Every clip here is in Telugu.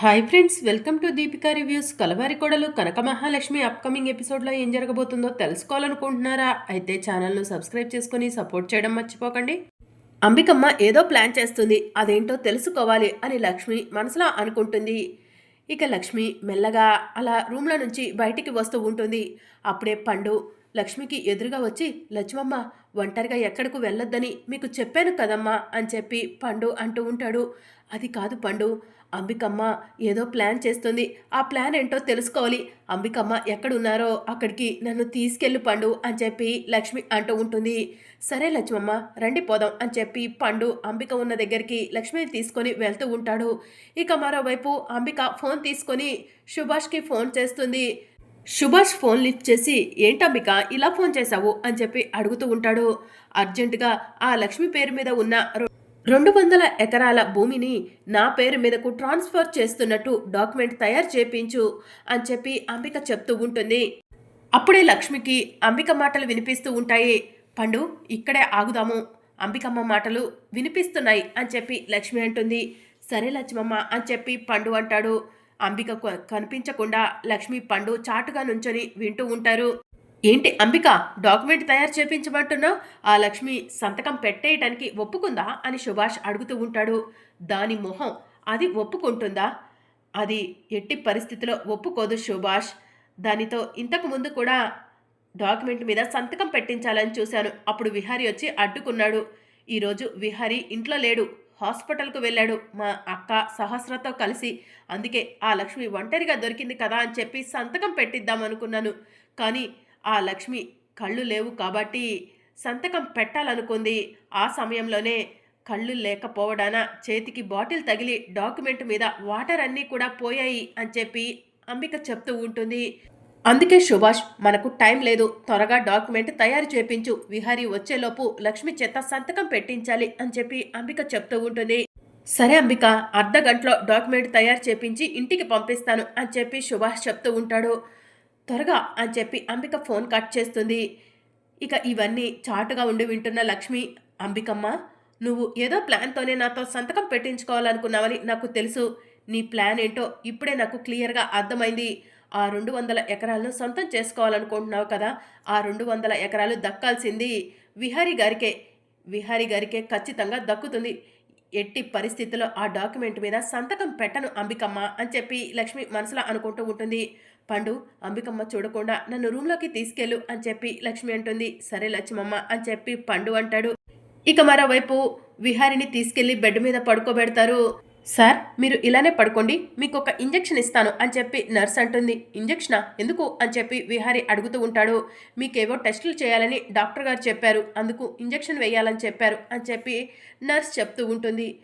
Hi friends welcome to Deepika reviews Kalavari Kodalu Kanaka Mahalakshmi upcoming ఎపిసోడ్లో ఏం జరగబోతుందో తెలుసుకోవాలనుకుంటున్నారా? అయితే ఛానల్ను సబ్స్క్రైబ్ చేసుకొని సపోర్ట్ చేయడం మర్చిపోకండి. అంబికమ్మ ఏదో ప్లాన్ చేస్తుంది. అదేంటో తెలుసుకోవాలి అని లక్ష్మి మనసులో అనుకుంటుంది. ఇక లక్ష్మి మెల్లగా అలా రూమ్లో నుంచి బయటికి వస్తూ ఉంటుంది. అప్పుడే పండు లక్ష్మికి ఎదురుగా వచ్చి లక్ష్మమ్మ ఒంటరిగా ఎక్కడకు వెళ్ళొద్దని మీకు చెప్పాను కదమ్మా అని చెప్పి పండు అంటూ ఉంటాడు. అది కాదు పండు అంబికమ్మ ఏదో ప్లాన్ చేస్తుంది. ఆ ప్లాన్ ఏంటో తెలుసుకోవాలి. అంబికమ్మ ఎక్కడున్నారో అక్కడికి నన్ను తీసుకెళ్ళు పండు అని చెప్పి లక్ష్మి అంటూ ఉంటుంది. సరే లక్ష్మమ్మ రండి పోదాం అని చెప్పి పండు అంబిక ఉన్న దగ్గరికి లక్ష్మిని తీసుకొని వెళ్తూ ఉంటాడు. ఇక మరోవైపు అంబిక ఫోన్ తీసుకొని సుభాష్కి ఫోన్ చేస్తుంది. సుభాష్ ఫోన్ లిఫ్ట్ చేసి ఏంటమ్మిక ఇలా ఫోన్ చేశావు? అని చెప్పి అడుగుతూ ఉంటాడు. అర్జెంటుగా ఆ లక్ష్మి పేరు మీద ఉన్న రెండు వందల ఎకరాల భూమిని నా పేరు మీదకు ట్రాన్స్ఫర్ చేస్తున్నట్టు డాక్యుమెంట్ తయారు చేపించు అని చెప్పి అంబిక చెప్తూ ఉంటుంది. అప్పుడే లక్ష్మికి అంబిక మాటలు వినిపిస్తూ ఉంటాయి. పండు ఇక్కడే ఆగుదాము. అంబికమ్మ మాటలు వినిపిస్తున్నాయి అని చెప్పి లక్ష్మి అంటుంది. సరే లక్ష్మమ్మ అని చెప్పి పండు అంటాడు. అంబిక కనిపించకుండా లక్ష్మి పండు చాటుగా నుంచొని వింటూ ఉంటారు. ఏంటి అంబిక డాక్యుమెంట్ తయారు చేపించమంటున్నావు? ఆ లక్ష్మి సంతకం పెట్టేయటానికి ఒప్పుకుందా అని సుభాష్ అడుగుతూ ఉంటాడు. దాని మొహం అది ఒప్పుకుంటుందా? అది ఎట్టి పరిస్థితిలో ఒప్పుకోదు సుభాష్. దానితో ఇంతకు ముందు కూడా డాక్యుమెంట్ మీద సంతకం పెట్టించాలని చూశాను. అప్పుడు విహారీ వచ్చి అడ్డుకున్నాడు. ఈరోజు విహారీ ఇంట్లో లేడు. హాస్పిటల్కు వెళ్ళాడు. మా అక్క సహస్రతో కలిసి అందుకే ఆ లక్ష్మి ఒంటరిగా దొరికింది కదా అని చెప్పి సంతకం పెట్టిద్దాం అనుకున్నాను. కానీ ఆ లక్ష్మి కళ్ళు లేవు కాబట్టి సంతకం పెట్టాలనుకుంది. ఆ సమయంలోనే కళ్ళు లేకపోవడాన చేతికి బాటిల్ తగిలి డాక్యుమెంట్ మీద వాటర్ అన్నీ కూడా పోయాయి అని చెప్పి అంబిక చెప్తూ ఉంటుంది. అందుకే సుభాష్ మనకు టైం లేదు. త్వరగా డాక్యుమెంట్ తయారు చేపించు. విహారీ వచ్చేలోపు లక్ష్మి చేత సంతకం పెట్టించాలి అని చెప్పి అంబిక చెప్తూ ఉంటుంది. సరే అంబిక అర్ధ గంటలో డాక్యుమెంట్ తయారు చేపించి ఇంటికి పంపిస్తాను అని చెప్పి సుభాష్ చెప్తూ ఉంటాడు. త్వరగా అని చెప్పి అంబిక ఫోన్ కట్ చేస్తుంది. ఇక ఇవన్నీ చాటుగా ఉండి వింటున్న లక్ష్మి అంబికమ్మ నువ్వు ఏదో ప్లాన్తోనే నాతో సంతకం పెట్టించుకోవాలనుకున్నావని నాకు తెలుసు. నీ ప్లాన్ ఏంటో ఇప్పుడే నాకు క్లియర్గా అర్థమైంది. ఆ రెండు వందల ఎకరాలను సొంతం చేసుకోవాలనుకుంటున్నావు కదా ఆ రెండు వందల ఎకరాలు దక్కాల్సింది విహారీ గారికే. విహారీ గారికే ఖచ్చితంగా దక్కుతుంది. ఎట్టి పరిస్థితుల్లో ఆ డాక్యుమెంట్ మీద సంతకం పెట్టను అంబికమ్మ అని చెప్పి లక్ష్మి మనసులో అనుకుంటూ ఉంటుంది. పండు అంబికమ్మ చూడకుండా నన్ను రూమ్లోకి తీసుకెళ్ళు అని చెప్పి లక్ష్మి అంటుంది. సరే లక్ష్మమ్మ అని చెప్పి పండు అంటాడు. ఇక మరోవైపు విహారిని తీసుకెళ్ళి బెడ్ మీద పడుకోబెడతారు. సార్ మీరు ఇలానే పడుకోండి మీకు ఒక ఇంజెక్షన్ ఇస్తాను అని చెప్పి నర్స్ అంటుంది. ఇంజెక్షనా? ఎందుకు? అని చెప్పి విహారి అడుగుతూ ఉంటాడు. మీకేవో టెస్టులు చేయాలని డాక్టర్ గారు చెప్పారు అందుకు ఇంజెక్షన్ వేయాలని చెప్పారు అని చెప్పి నర్స్ చెప్తూ ఉంటుంది.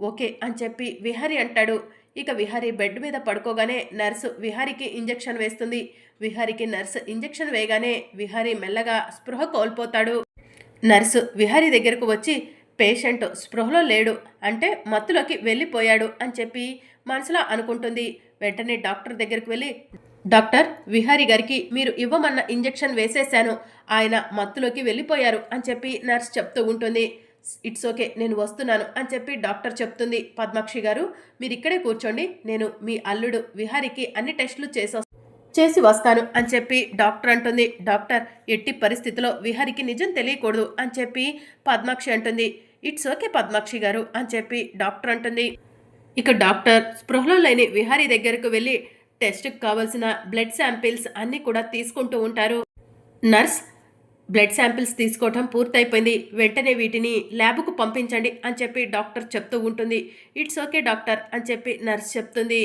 ఓకే అని చెప్పి విహారి అంటాడు. ఇక విహారి బెడ్ మీద పడుకోగానే నర్సు విహారికి ఇంజెక్షన్ వేస్తుంది. విహారికి నర్సు ఇంజెక్షన్ వేయగానే విహారి మెల్లగా స్పృహ కోల్పోతాడు. నర్సు విహారి దగ్గరకు వచ్చి పేషెంట్ స్పృహలో లేడు అంటే మత్తులోకి వెళ్ళిపోయాడు అని చెప్పి మనసులో అనుకుంటుంది. వెంటనే డాక్టర్ దగ్గరికి వెళ్ళి డాక్టర్ విహారి గారికి మీరు ఇవ్వమన్న ఇంజెక్షన్ వేసేశాను. ఆయన మత్తులోకి వెళ్ళిపోయారు అని చెప్పి నర్స్ చెప్తూ ఉంటుంది. ఇట్స్ ఓకే నేను వస్తున్నాను అని చెప్పి డాక్టర్ చెప్తుంది. పద్మాక్షి గారు మీరు ఇక్కడే కూర్చోండి. నేను మీ అల్లుడు విహారికి అన్ని టెస్టులు చేసి చేసి వస్తాను అని చెప్పి డాక్టర్ అంటుంది. డాక్టర్ ఎట్టి పరిస్థితిలో విహారికి నిజం తెలియకూడదు అని చెప్పి పద్మాక్షి అంటుంది. ఇట్స్ ఓకే పద్మాక్షి గారు అని చెప్పి డాక్టర్ అంటుంది. ఇక డాక్టర్ స్పృహలో లేని విహారీ దగ్గరకు వెళ్ళి టెస్ట్కి కావాల్సిన బ్లడ్ శాంపిల్స్ అన్నీ కూడా తీసుకుంటూ ఉంటారు. నర్స్ బ్లడ్ శాంపిల్స్ తీసుకోవటం పూర్తయిపోయింది. వెంటనే వీటిని ల్యాబ్కు పంపించండి అని చెప్పి డాక్టర్ చెప్తూ ఉంటుంది. ఇట్స్ ఓకే డాక్టర్ అని చెప్పి నర్స్ చెప్తుంది.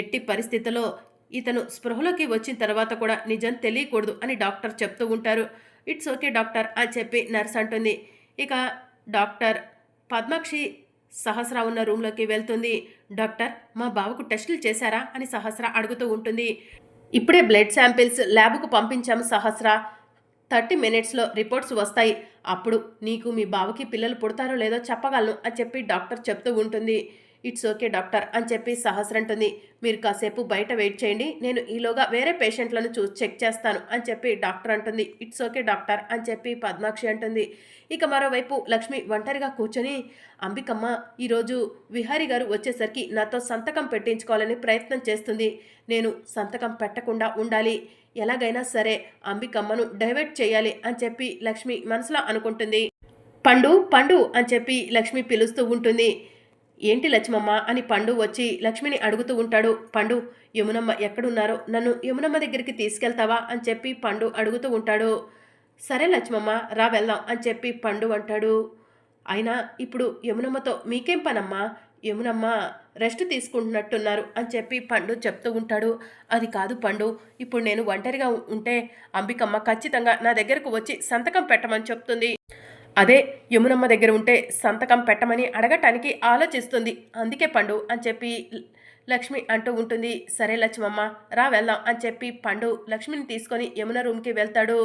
ఎట్టి పరిస్థితుల్లో ఇతను స్పృహలోకి వచ్చిన తర్వాత కూడా నిజం తెలియకూడదు అని డాక్టర్ చెప్తూ ఉంటారు. ఇట్స్ ఓకే డాక్టర్ అని చెప్పి నర్స్ అంటుంది. ఇక డాక్టర్ పద్మాక్షి సహస్ర ఉన్న రూమ్లోకి వెళ్తుంది. డాక్టర్ మా బావకు టెస్టులు చేశారా అని సహస్ర అడుగుతూ ఉంటుంది. ఇప్పుడే బ్లడ్ శాంపిల్స్ ల్యాబ్కు పంపించాము సహస్ర. థర్టీ మినిట్స్లో రిపోర్ట్స్ వస్తాయి. అప్పుడు నీకు మీ బావకి పిల్లలు పుడతారో లేదో చెప్పగలను అని చెప్పి డాక్టర్ చెప్తూ ఉంటుంది. ఇట్స్ ఓకే డాక్టర్ అని చెప్పి సహస్రంటుంది మీరు కాసేపు బయట వెయిట్ చేయండి. నేను ఈలోగా వేరే పేషెంట్లను చూ చెక్ చేస్తాను అని చెప్పి డాక్టర్ అంటుంది. ఇట్స్ ఓకే డాక్టర్ అని చెప్పి పద్మాక్షి అంటుంది. ఇక మరోవైపు లక్ష్మి ఒంటరిగా కూర్చొని అంబికమ్మ ఈరోజు విహారీ గారు వచ్చేసరికి నాతో సంతకం పెట్టించుకోవాలని ప్రయత్నం చేస్తుంది. నేను సంతకం పెట్టకుండా ఉండాలి. ఎలాగైనా సరే అంబికమ్మను డైవర్ట్ చేయాలి అని చెప్పి లక్ష్మి మనసులో అనుకుంటుంది. పండు పండు అని చెప్పి లక్ష్మి పిలుస్తూ ఉంటుంది. ఏంటి లక్ష్మమ్మ అని పండు వచ్చి లక్ష్మిని అడుగుతూ ఉంటాడు. పండు యమునమ్మ ఎక్కడున్నారో? నన్ను యమునమ్మ దగ్గరికి తీసుకెళ్తావా? అని చెప్పి పండు అడుగుతూ ఉంటాడు. సరే లక్ష్మమ్మ రా వెళ్దాం అని చెప్పి పండు అంటాడు. అయినా ఇప్పుడు యమునమ్మతో మీకేం పనమ్మా? యమునమ్మ రెస్ట్ తీసుకుంటున్నట్టున్నారు అని చెప్పి పండు చెప్తూ ఉంటాడు. అది కాదు పండు ఇప్పుడు నేను ఒంటరిగా ఉంటే అంబికమ్మ ఖచ్చితంగా నా దగ్గరకు వచ్చి సంతకం పెట్టమని చెప్తుంది. అదే యమునమ్మ దగ్గర ఉంటే సంతకం పెట్టమని అడగటానికి ఆలోచిస్తుంది. అందుకే పండు అని చెప్పి లక్ష్మి అంటూ ఉంటుంది. సరే లక్ష్మమ్మ రా వెళ్దాం అని చెప్పి పండు లక్ష్మిని తీసుకొని యమున రూమ్కి వెళ్తాడు.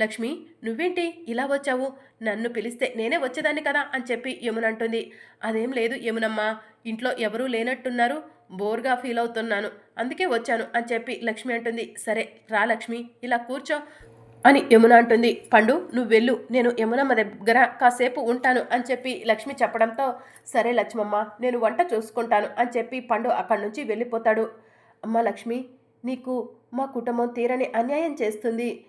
లక్ష్మి నువ్వేంటి ఇలా వచ్చావు? నన్ను పిలిస్తే నేనే వచ్చేదాన్ని కదా? అని చెప్పి యమున అంటుంది. అదేం లేదు యమునమ్మ ఇంట్లో ఎవరూ లేనట్టున్నారు. బోర్గా ఫీల్ అవుతున్నాను. అందుకే వచ్చాను అని చెప్పి లక్ష్మి అంటుంది. సరే రా లక్ష్మి ఇలా కూర్చో. అని యమున అంటుంది. పండు నువ్వు వెళ్ళు. నేను యమునమ్మ దగ్గర కాసేపు ఉంటాను అని చెప్పి లక్ష్మి చెప్పడంతో సరే లక్ష్మమ్మ నేను వంట చూసుకుంటాను అని చెప్పి పండు అక్కడి నుంచి వెళ్ళిపోతాడు. అమ్మ లక్ష్మి నీకు మా కుటుంబం తీరని అన్యాయం చేస్తుంది.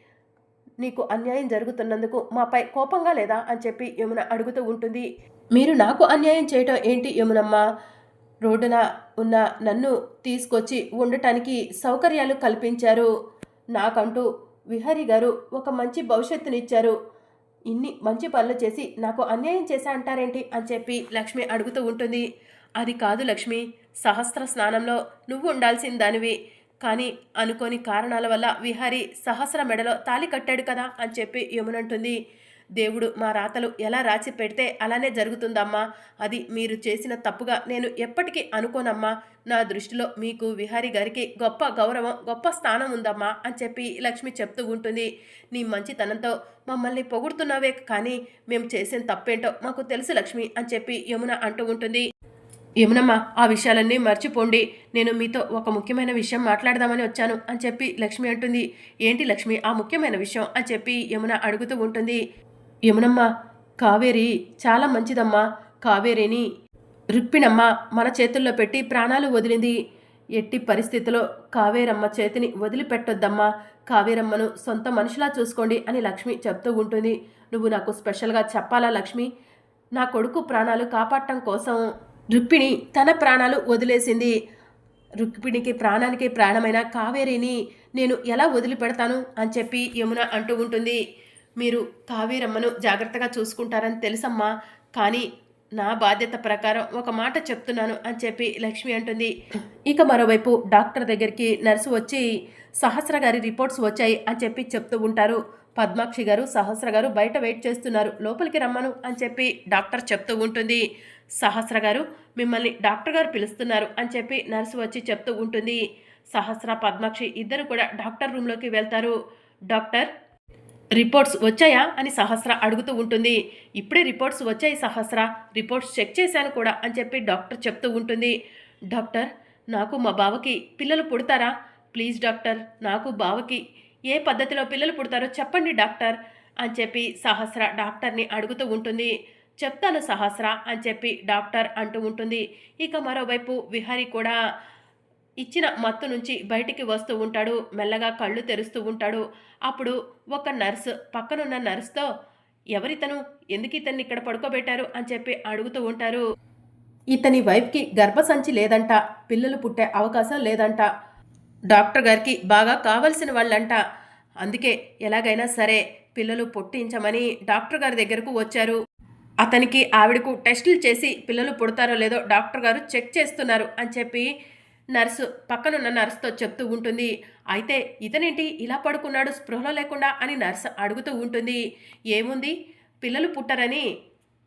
నీకు అన్యాయం జరుగుతున్నందుకు మాపై కోపంగా లేదా అని చెప్పి యమున అడుగుతూ ఉంటుంది. మీరు నాకు అన్యాయం చేయటం ఏంటి యమునమ్మ? రోడ్డున ఉన్న నన్ను తీసుకొచ్చి ఉండటానికి సౌకర్యాలు కల్పించారు. నాకంటూ విహరి గారు ఒక మంచి భవిష్యత్తునిచ్చారు. ఇన్ని మంచి పనులు చేసి నాకు అన్యాయం చేశా అంటారేంటి? అని చెప్పి లక్ష్మి అడుగుతూ ఉంటుంది. అది కాదు లక్ష్మి. సహస్ర స్నానంలో నువ్వు ఉండాల్సిన దానివి. కానీ అనుకోని కారణాల వల్ల విహారి సహస్ర మెడలో తాలి కట్టాడు కదా అని చెప్పి యమునంటుంది. దేవుడు మా రాతలు ఎలా రాసి పెడితే అలానే జరుగుతుందమ్మా. అది మీరు చేసిన తప్పుగా నేను ఎప్పటికీ అనుకోనమ్మా. నా దృష్టిలో మీకు విహారీ గారికి గొప్ప గౌరవం గొప్ప స్థానం ఉందమ్మా అని చెప్పి లక్ష్మి చెప్తూ ఉంటుంది. నీ మంచితనంతో మమ్మల్ని పొగుడుతున్నావే కానీ మేము చేసిన తప్పేంటో మాకు తెలుసు లక్ష్మి అని చెప్పి యమున అంటూ ఉంటుంది. యమునమ్మ ఆ విషయాలన్నీ మర్చిపోండి. నేను మీతో ఒక ముఖ్యమైన విషయం మాట్లాడదామని వచ్చాను అని చెప్పి లక్ష్మి అంటుంది. ఏంటి లక్ష్మి ఆ ముఖ్యమైన విషయం అని చెప్పి యమున అడుగుతూ ఉంటుంది. యమునమ్మ కావేరి చాలా మంచిదమ్మా కావేరిని రుక్మిణమ్మ మన చేతుల్లో పెట్టి ప్రాణాలు వదిలింది. ఎట్టి పరిస్థితిలో కావేరమ్మ చేతిని వదిలిపెట్టొద్దమ్మా. కావేరమ్మను సొంత మనిషిలా చూసుకోండి అని లక్ష్మి చెప్తూ ఉంటుంది. నువ్వు నాకు స్పెషల్గా చెప్పాలా లక్ష్మి? నా కొడుకు ప్రాణాలు కాపాడటం కోసం రుక్మిణి తన ప్రాణాలు వదిలేసింది. రుక్మిణికి ప్రాణానికి ప్రాణమైన కావేరిని నేను ఎలా వదిలిపెడతాను? అని చెప్పి యమున అంటూ ఉంటుంది. మీరు కావేరమ్మను జాగ్రత్తగా చూసుకుంటారని తెలుసమ్మా. కానీ నా బాధ్యత ప్రకారం ఒక మాట చెప్తున్నాను అని చెప్పి లక్ష్మి అంటుంది. ఇక మరోవైపు డాక్టర్ దగ్గరికి నర్సు వచ్చి సహస్ర గారి రిపోర్ట్స్ వచ్చాయి అని చెప్పి చెప్తూ ఉంటారు. పద్మాక్షి గారు సహస్ర గారు బయట వెయిట్ చేస్తున్నారు. లోపలికి రమ్మను అని చెప్పి డాక్టర్ చెప్తూ ఉంటుంది. సహస్ర గారు మిమ్మల్ని డాక్టర్ గారు పిలుస్తున్నారు అని చెప్పి నర్సు వచ్చి చెప్తూ ఉంటుంది. సహస్ర పద్మాక్షి ఇద్దరు కూడా డాక్టర్ రూమ్లోకి వెళ్తారు. డాక్టర్ రిపోర్ట్స్ వచ్చాయా అని సహస్ర అడుగుతూ ఉంటుంది. ఇప్పుడే రిపోర్ట్స్ వచ్చాయి సహస్ర. రిపోర్ట్స్ చెక్ చేశాను కూడా అని చెప్పి డాక్టర్ చెప్తూ ఉంటుంది. డాక్టర్ నాకు మా బావకి పిల్లలు పుడతారా? ప్లీజ్ డాక్టర్ నాకు బావకి ఏ పద్ధతిలో పిల్లలు పుడతారో చెప్పండి డాక్టర్ అని చెప్పి సహస్ర డాక్టర్ని అడుగుతూ ఉంటుంది. చెప్తాను సహస్ర అని చెప్పి డాక్టర్ అంటూ ఉంటుంది. ఇక మరోవైపు విహారీ కూడా ఇచ్చిన మత్తు నుంచి బయటికి వస్తూ ఉంటాడు మెల్లగా కళ్ళు తెరుస్తూ ఉంటాడు. అప్పుడు ఒక నర్సు పక్కనున్న నర్స్తో ఎవరితను? ఎందుకు ఇతన్ని ఇక్కడ పడుకోబెట్టారు? అని చెప్పి అడుగుతూ ఉంటారు. ఇతని వైఫ్కి గర్భసంచి లేదంట పిల్లలు పుట్టే అవకాశం లేదంట. డాక్టర్ గారికి బాగా కావలసిన వాళ్ళంట. అందుకే ఎలాగైనా సరే పిల్లలు పుట్టించమని డాక్టర్ గారి దగ్గరకు వచ్చారు. అతనికి ఆవిడకు టెస్టులు చేసి పిల్లలు పుడతారో లేదో డాక్టర్ గారు చెక్ చేస్తున్నారు అని చెప్పి నర్సు పక్కనున్న నర్సుతో చెప్తూ ఉంటుంది. అయితే ఇతనేంటి? ఇలా పడుకున్నాడు స్పృహలో లేకుండా అని నర్సు అడుగుతూ ఉంటుంది. ఏముంది? పిల్లలు పుట్టరని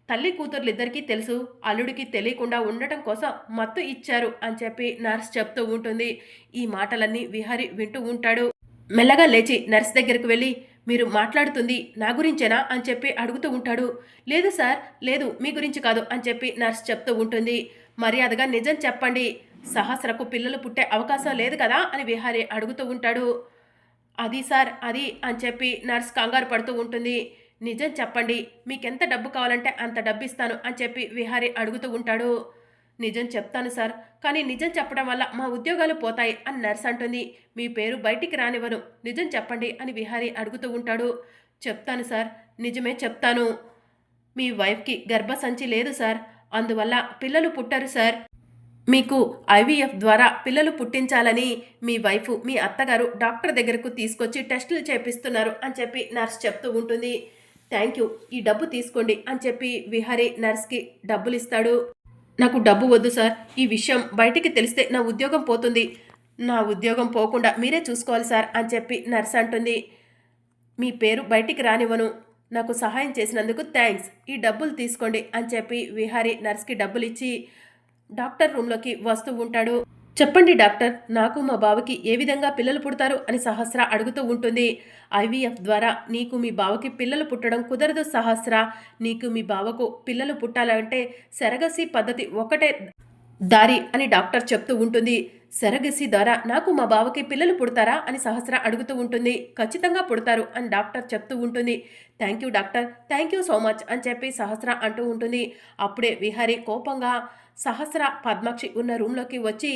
తల్లి కూతుర్లిద్దరికీ తెలుసు. అల్లుడికి తెలియకుండా ఉండటం కోసం మత్తు ఇచ్చారు అని చెప్పి నర్స్ చెప్తూ ఉంటుంది. ఈ మాటలన్నీ విహారి వింటూ ఉంటాడు. మెల్లగా లేచి నర్స్ దగ్గరికి వెళ్ళి మీరు మాట్లాడుతుంది నా గురించేనా? అని చెప్పి అడుగుతూ ఉంటాడు. లేదు సార్ లేదు మీ గురించి కాదు అని చెప్పి నర్స్ చెప్తూ ఉంటుంది. మర్యాదగా నిజం చెప్పండి. సహస్రకు పిల్లలు పుట్టే అవకాశం లేదు కదా అని విహారీ అడుగుతూ ఉంటాడు. అది సార్ అది అని చెప్పి నర్స్ కంగారు పడుతూ ఉంటుంది. నిజం చెప్పండి మీకెంత డబ్బు కావాలంటే అంత డబ్బు ఇస్తాను అని చెప్పి విహారీ అడుగుతూ ఉంటాడు. నిజం చెప్తాను సార్ కానీ నిజం చెప్పడం వల్ల మా ఉద్యోగాలు పోతాయి అని నర్స్ అంటుంది. మీ పేరు బయటికి రానివ్వను నిజం చెప్పండి అని విహారీ అడుగుతూ ఉంటాడు. చెప్తాను సార్ నిజమే చెప్తాను. మీ వైఫ్కి గర్భసంచి లేదు సార్ అందువల్ల పిల్లలు పుట్టరు సార్. మీకు ఐవీఎఫ్ ద్వారా పిల్లలు పుట్టించాలని మీ వైఫ్ మీ అత్తగారు డాక్టర్ దగ్గరకు తీసుకొచ్చి టెస్టులు చేపిస్తున్నారు అని చెప్పి నర్స్ చెప్తూ ఉంటుంది. Thank you. ఈ డబ్బు తీసుకోండి అని చెప్పి విహారీ నర్స్కి డబ్బులు ఇస్తాడు నాకు డబ్బు వద్దు సార్. ఈ విషయం బయటికి తెలిస్తే నా ఉద్యోగం పోతుంది. నా ఉద్యోగం పోకుండా మీరే చూసుకోవాలి సార్ అని చెప్పి నర్స్ అంటుంది. మీ పేరు బయటికి రానివ్వను. నాకు సహాయం చేసినందుకు థ్యాంక్స్. ఈ డబ్బులు తీసుకోండి అని చెప్పి విహారీ నర్స్కి డబ్బులు ఇచ్చి డాక్టర్ రూమ్లోకి వస్తూ ఉంటాడు. చెప్పండి డాక్టర్ నాకు మా బావకి ఏ విధంగా పిల్లలు పుడతారు అని సహస్ర అడుగుతూ ఉంటుంది. ఐవీఎఫ్ ద్వారా నీకు మీ బావకి పిల్లలు పుట్టడం కుదరదు సహస్ర. నీకు మీ బావకు పిల్లలు పుట్టాలంటే సెరగసి పద్ధతి ఒకటే దారి అని డాక్టర్ చెప్తూ ఉంటుంది. సెరగసి ద్వారా నాకు మా బావకి పిల్లలు పుడతారా అని సహస్ర అడుగుతూ ఉంటుంది. ఖచ్చితంగా పుడతారు అని డాక్టర్ చెప్తూ ఉంటుంది. Thank you doctor thank you so much అని చెప్పి సహస్ర అంటూ ఉంటుంది. అప్పుడే విహారి కోపంగా సహస్ర పద్మాక్షి ఉన్న రూమ్లోకి వచ్చి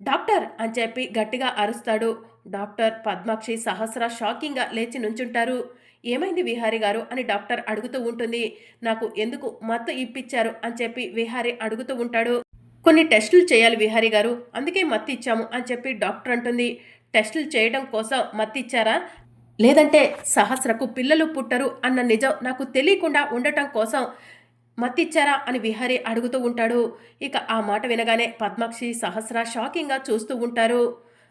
డాక్టర్ అని చెప్పి గట్టిగా అరుస్తాడు. డాక్టర్ పద్మాక్షి సహస్ర షాకింగ్గా లేచి నుంచుంటారు. ఏమైంది విహారి గారు అని డాక్టర్ అడుగుతూ ఉంటుంది. నాకు ఎందుకు మత్తు ఇప్పించారు అని చెప్పి విహారి అడుగుతూ ఉంటాడు. కొన్ని టెస్టులు చేయాలి విహారీ గారు అందుకే మత్తి ఇచ్చాము అని చెప్పి డాక్టర్ అంటుంది. టెస్టులు చేయడం కోసం మత్తి ఇచ్చారా? లేదంటే సహస్రకు పిల్లలు పుట్టరు అన్న నిజం నాకు తెలియకుండా ఉండటం కోసం మత్తిచ్చారా అని విహారి అడుగుతూ ఉంటాడు. ఇక ఆ మాట వినగానే పద్మాక్షి సహస్ర షాకింగ్గా చూస్తూ ఉంటారు.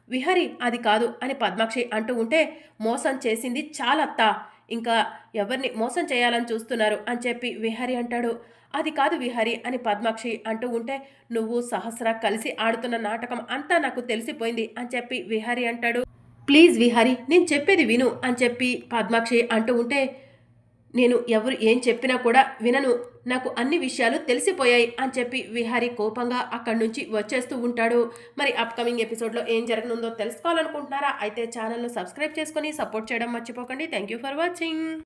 విహరి అది కాదు అని పద్మాక్షి అంటూ ఉంటే మోసం చేసింది చాలత్తా. ఇంకా ఎవరిని మోసం చేయాలని చూస్తున్నారు అని చెప్పి విహారి అంటాడు. అది కాదు విహారి అని పద్మాక్షి అంటూ ఉంటే నువ్వు సహస్ర కలిసి ఆడుతున్న నాటకం అంతా నాకు తెలిసిపోయింది అని చెప్పి విహారి అంటాడు. ప్లీజ్ విహారి నేను చెప్పేది విను అని చెప్పి పద్మాక్షి అంటూ ఉంటే నేను ఎవరు ఏం చెప్పినా కూడా వినను. నాకు అన్ని విషయాలు తెలిసిపోయాయి అని చెప్పి విహారీ కోపంగా అక్కడి నుంచి వచ్చేస్తూ ఉంటాడు. మరి అప్కమింగ్ ఎపిసోడ్లో ఏం జరగనుందో తెలుసుకోవాలనుకుంటున్నారా? అయితే ఛానల్ను సబ్స్క్రైబ్ చేసుకొని సపోర్ట్ చేయడం మర్చిపోకండి. Thank you for watching